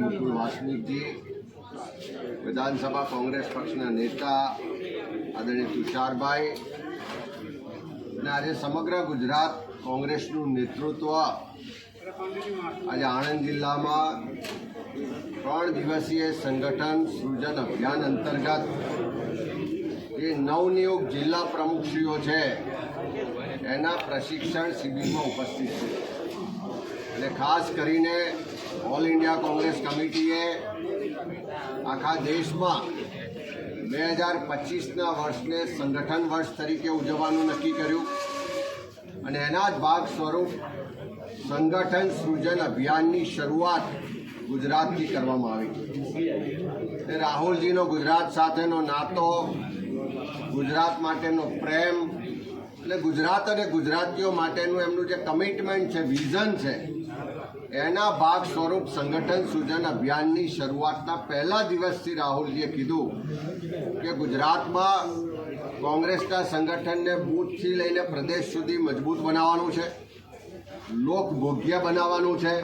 મુકુલ વાસનિકજી, વિધાનસભા કોંગ્રેસ પક્ષના નેતા આદરણીય તુષારભાઈ અને આજે સમગ્ર ગુજરાત કોંગ્રેસનું નેતૃત્વ આજે આણંદ જિલ્લામાં ત્રણ દિવસીય સંગઠન સૃજન અભિયાન અંતર્ગત જે નવનિયુક્ત જિલ્લા પ્રમુખશ્રીઓ છે, એના પ્રશિક્ષણ શિબિરમાં ઉપસ્થિત છે. અને ખાસ કરીને ઓલ ઇન્ડિયા કોંગ્રેસ કમિટીએ આખા દેશમાં બે હજાર પચીસના વર્ષને સંગઠન વર્ષ તરીકે ઉજવવાનું નક્કી કર્યું. અને એના જ ભાગ સ્વરૂપ સંગઠન સૃજન અભિયાનની શરૂઆત ગુજરાતથી કરવામાં આવી તે રાહુલજીનો ગુજરાત સાથેનો નાતો, ગુજરાત માટેનો પ્રેમ, એટલે ગુજરાત અને ગુજરાતીઓ માટેનું એમનું જે કમિટમેન્ટ છે વિઝન છે એના ભાગ સ્વરૂપ સંગઠન સૂજન અભિયાનની શરૂઆતના પહેલા દિવસથી રાહુલજીએ કીધું કે ગુજરાતમાં કોંગ્રેસના સંગઠનને બૂથથી લઈને પ્રદેશ સુધી મજબૂત બનાવવાનું છે, લોકભોગ્ય બનાવવાનું છે,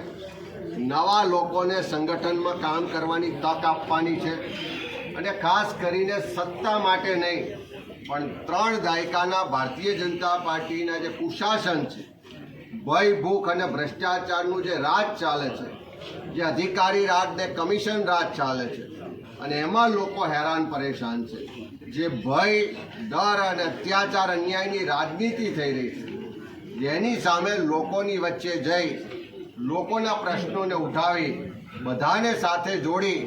નવા લોકોને સંગઠનમાં કામ કરવાની તક આપવાની છે અને ખાસ કરીને સત્તા માટે નહીં, પણ ત્રણ દાયકાના ભારતીય જનતા પાર્ટીના જે કુશાસન છે ભય, ભૂખ અને ભ્રષ્ટાચારનું જે રાજ ચાલે છે, જે અધિકારી રાજ ને કમિશન રાજ ચાલે છે, અને એમાં લોકો હેરાન પરેશાન છે. જે ભય, ડર અને અત્યાચાર અન્યાયની રાજનીતિ થઈ રહી છે, જેની સામે લોકોની વચ્ચે જઈ, લોકોના પ્રશ્નોને ઉઠાવી, બધાને સાથે જોડી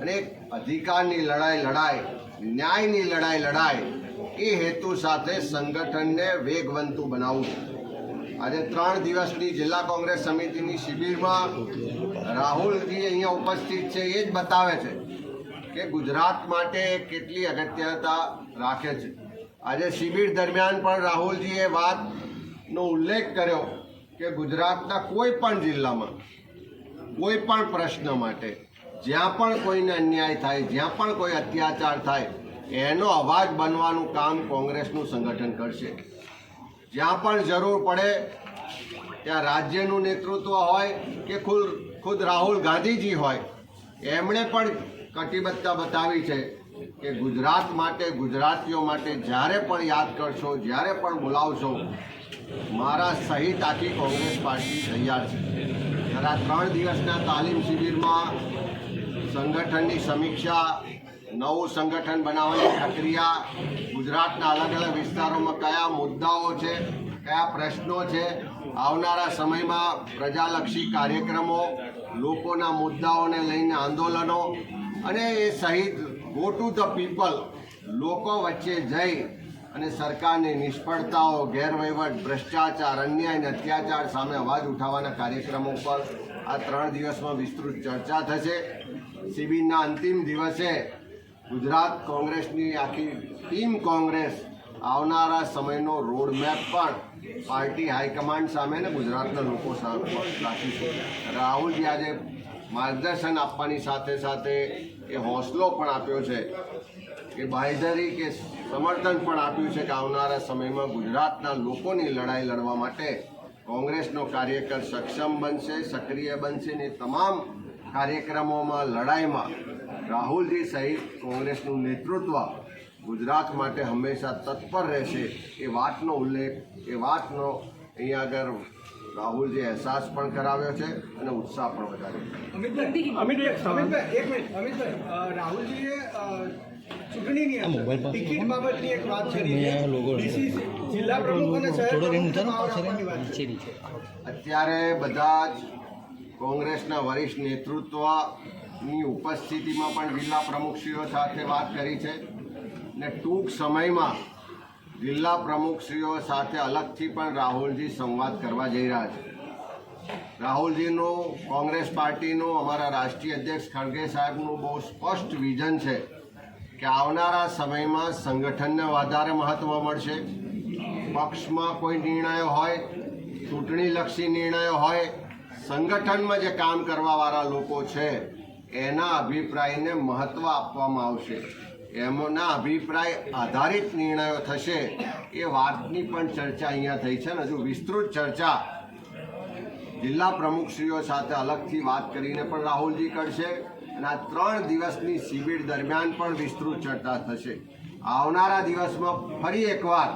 અને અધિકારની લડાઈ લડાય, ન્યાયની લડાઈ લડાય, એ હેતુ સાથે સંગઠનને વેગવંતું બનાવવું આજે ત્રણ દિવસની જિલ્લા કોંગ્રેસ સમિતિની શિબિરમાં રાહુલજી અહીંયા ઉપસ્થિત છે, એ જ બતાવે છે કે ગુજરાત માટે કેટલી અગત્યતા રાખે છે. આજે શિબિર દરમિયાન પણ રાહુલજીએ વાતનો ઉલ્લેખ કર્યો કે ગુજરાતના કોઈ પણ જિલ્લામાં, કોઈ પણ પ્રશ્ન માટે, જ્યાં પણ કોઈને અન્યાય થાય, જ્યાં પણ કોઈ અત્યાચાર થાય, એનો અવાજ બનવાનું કામ કોંગ્રેસનું સંગઠન કરશે. જ્યાં પણ જરૂર પડે, ત્યાં રાજ્યનું નેતૃત્વ હોય કે ખુદ ખુદ રાહુલ ગાંધીજી હોય, એમણે પણ કટિબદ્ધતા બતાવી છે કે ગુજરાત માટે, ગુજરાતીઓ માટે જ્યારે પણ યાદ કરશો, જ્યારે પણ બોલાવશો, મારા સહિત આખી કોંગ્રેસ પાર્ટી તૈયાર છે. ત્યારે ત્રણ દિવસના તાલીમ શિબિરમાં સંગઠનની સમીક્ષા નવું સંગઠન બનાવવાની પ્રક્રિયા ગુજરાતના અલગ અલગ વિસ્તારોમાં કયા મુદ્દાઓ છે, કયા પ્રશ્નો છે, આવનારા સમયમાં પ્રજાલક્ષી કાર્યક્રમો, લોકોના મુદ્દાઓને લઈને આંદોલનો અને એ સહિત ગો ટુ ધ પીપલ લોકો વચ્ચે જઈ અને સરકારની નિષ્ફળતાઓ, ગેરવહીવટ, ભ્રષ્ટાચાર, અન્યાય અને અત્યાચાર સામે અવાજ ઉઠાવવાના કાર્યક્રમો પર આ ત્રણ દિવસમાં વિસ્તૃત ચર્ચા થશે. શિબિરના અંતિમ દિવસે ગુજરાત કોંગ્રેસની આખી ટીમ કોંગ્રેસ આવનારા સમયનો રોડમેપ પણ પાર્ટી હાઈકમાન્ડ સામે ને ગુજરાતના લોકો સામે રાખીશું રાહુલજી આજે માર્ગદર્શન આપવાની સાથે સાથે એ હોસલો પણ આપ્યો છે કે બાંયધરી કે સમર્થન પણ આપ્યું છે કે આવનારા સમયમાં ગુજરાતના લોકોની લડાઈ લડવા માટે કોંગ્રેસનો કાર્યકર સક્ષમ બનશે, સક્રિય બનશે ને એ તમામ કાર્યક્રમોમાં લડાઈમાં રાહુલજી સહિત કોંગ્રેસનું નેતૃત્વ ગુજરાત માટે હંમેશા તત્પર રહેશે એ વાતનો ઉલ્લેખ એ વાતનો અહીંયા આગળ રાહુલજી અહેસાસ પણ કરાવ્યો છે અને ઉત્સાહ પણ વધાર્યો છે. અમિતભાઈ એક મિનિટ અમિતભાઈ રાહુલજીએ ચૂંટણીની ટિકિટ બાબતની એક વાત કરી જિલ્લા પ્રમુખ અને શહેર પ્રમુખને પાવર આપવાની વાત અત્યારે બધા જ કોંગ્રેસના વરિષ્ઠ નેતૃત્વની ઉપસ્થિતિમાં પણ જિલ્લા પ્રમુખશ્રીઓ સાથે વાત કરી છે ને ટૂંક સમયમાં જિલ્લા પ્રમુખશ્રીઓ સાથે અલગથી પણ રાહુલજી સંવાદ કરવા જઈ રહ્યા છે. રાહુલજીનું, કોંગ્રેસ પાર્ટીનું, અમારા રાષ્ટ્રીય અધ્યક્ષ ખડગે સાહેબનું બહુ સ્પષ્ટ વિઝન છે કે આવનારા સમયમાં સંગઠનને વધારે મહત્ત્વ મળશે. પક્ષમાં કોઈ નિર્ણયો હોય, ચૂંટણીલક્ષી નિર્ણયો હોય, સંગઠનમાં જે કામ કરવાવાળા લોકો છે એના અભિપ્રાયને મહત્ત્વ આપવામાં આવશે. એમના અભિપ્રાય આધારિત નિર્ણયો થશે. એ વાતની પણ ચર્ચા અહીંયા થઈ છે ને હજુ વિસ્તૃત ચર્ચા જિલ્લા પ્રમુખશ્રીઓ સાથે અલગથી વાત કરીને પણ રાહુલજી કરશે અને આ ત્રણ દિવસની શિબિર દરમિયાન પણ વિસ્તૃત ચર્ચા થશે. આવનારા દિવસમાં ફરી એકવાર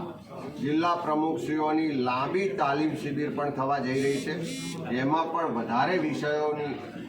જિલ્લા પ્રમુખશ્રીઓની લાંબી તાલીમ શિબિર પણ થવા જઈ રહી છે. જેમાં પણ વધારે વિષયોની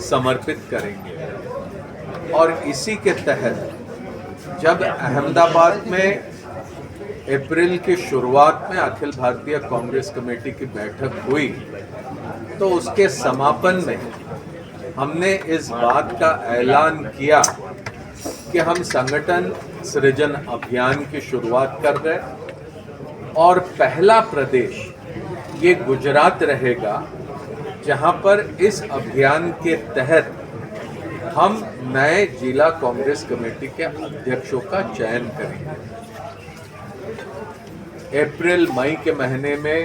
समर्पित करेंगे। और इसी के तहत, जब अहमदाबाद में अप्रैल की शुरुआत में अखिल भारतीय कांग्रेस कमेटी की बैठक हुई तो उसके समापन में हमने इस बात का ऐलान किया कि हम संगठन सृजन अभियान की शुरुआत कर रहे और पहला प्रदेश ये गुजरात रहेगा जहाँ पर इस अभियान के तहत हम नए जिला कांग्रेस कमेटी के अध्यक्षों का चयन करेंगे। अप्रैल, मई के महीने में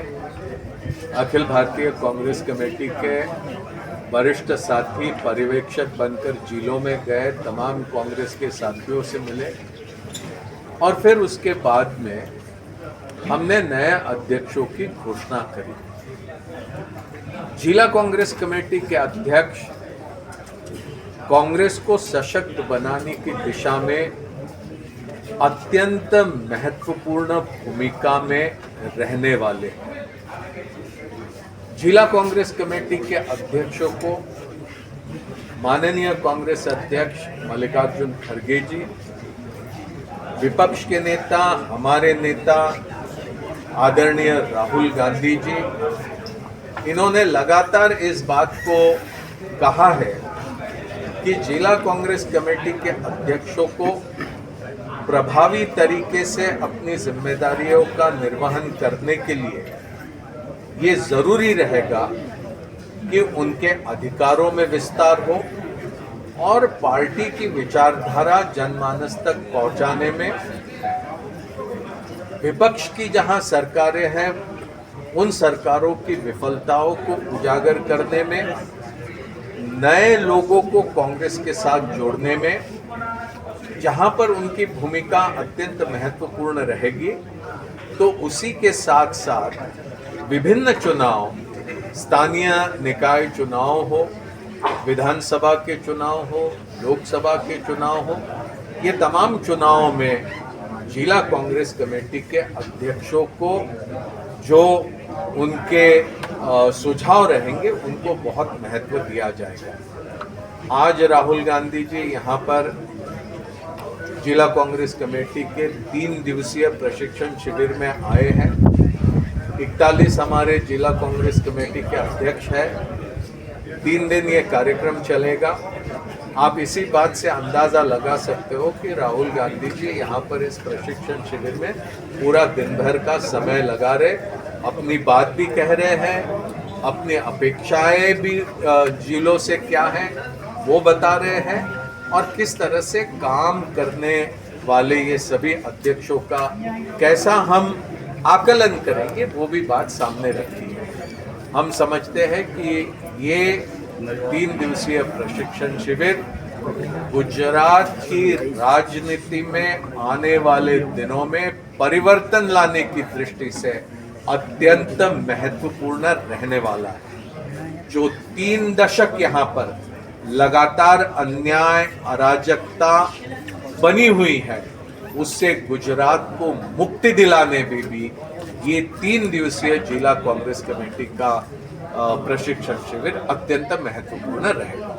अखिल भारतीय कांग्रेस कमेटी के वरिष्ठ साथी पर्यवेक्षक बनकर जिलों में गए, तमाम कांग्रेस के साथियों से मिले और फिर उसके बाद में हमने नए अध्यक्षों की घोषणा करी। जिला कांग्रेस कमेटी के अध्यक्ष कांग्रेस को सशक्त बनाने की दिशा में अत्यंत महत्वपूर्ण भूमिका में रहने वाले हैं। जिला कांग्रेस कमेटी के अध्यक्षों को माननीय कांग्रेस अध्यक्ष मल्लिकार्जुन खड़गे जी, विपक्ष के नेता, हमारे नेता, आदरणीय राहुल गांधी जी इन्होंने लगातार इस बात को कहा है कि जिला कांग्रेस कमेटी के अध्यक्षों को प्रभावी तरीके से अपनी जिम्मेदारियों का निर्वहन करने के लिए ये ज़रूरी रहेगा कि उनके अधिकारों में विस्तार हो और पार्टी की विचारधारा जनमानस तक पहुँचाने में विपक्ष की जहाँ सरकारें हैं उन सरकारों की विफलताओं को उजागर करने में, नए लोगों को कांग्रेस के साथ जोड़ने में, जहाँ पर उनकी भूमिका अत्यंत महत्वपूर्ण रहेगी तो उसी के साथ साथ विभिन्न चुनाव, स्थानीय निकाय चुनाव हो, विधानसभा के चुनाव हो, लोकसभा के चुनाव हो, ये तमाम चुनावों में जिला कांग्रेस कमेटी के अध्यक्षों को जो उनके सुझाव रहेंगे, उनको बहुत महत्व दिया जाएगा। आज राहुल गांधी जी यहाँ पर जिला कांग्रेस कमेटी के तीन दिवसीय प्रशिक्षण शिविर में आए हैं। इकतालीस हमारे जिला कांग्रेस कमेटी के अध्यक्ष हैं। तीन दिन ये कार्यक्रम चलेगा। आप इसी बात से अंदाज़ा लगा सकते हो कि राहुल गांधी जी यहाँ पर इस प्रशिक्षण शिविर में पूरा दिन भर का समय लगा रहे, अपनी बात भी कह रहे हैं, अपनी अपेक्षाएँ भी जिलों से क्या हैं वो बता रहे हैं, और किस तरह से काम करने वाले ये सभी अध्यक्षों का कैसा हम आकलन करेंगे वो भी बात सामने रखी है। हम समझते हैं कि ये तीन दिवसीय प्रशिक्षण शिविर गुजरात की राजनीति में आने वाले दिनों में परिवर्तन लाने की दृष्टि से अत्यंत महत्वपूर्ण रहने वाला है। जो तीन दशक यहाँ पर लगातार अन्याय, अराजकता बनी हुई है, उससे गुजरात को मुक्ति दिलाने में भी ये तीन दिवसीय जिला कांग्रेस कमेटी का प्रशिक्षण शिविर अत्यंत महत्वपूर्ण रहेगा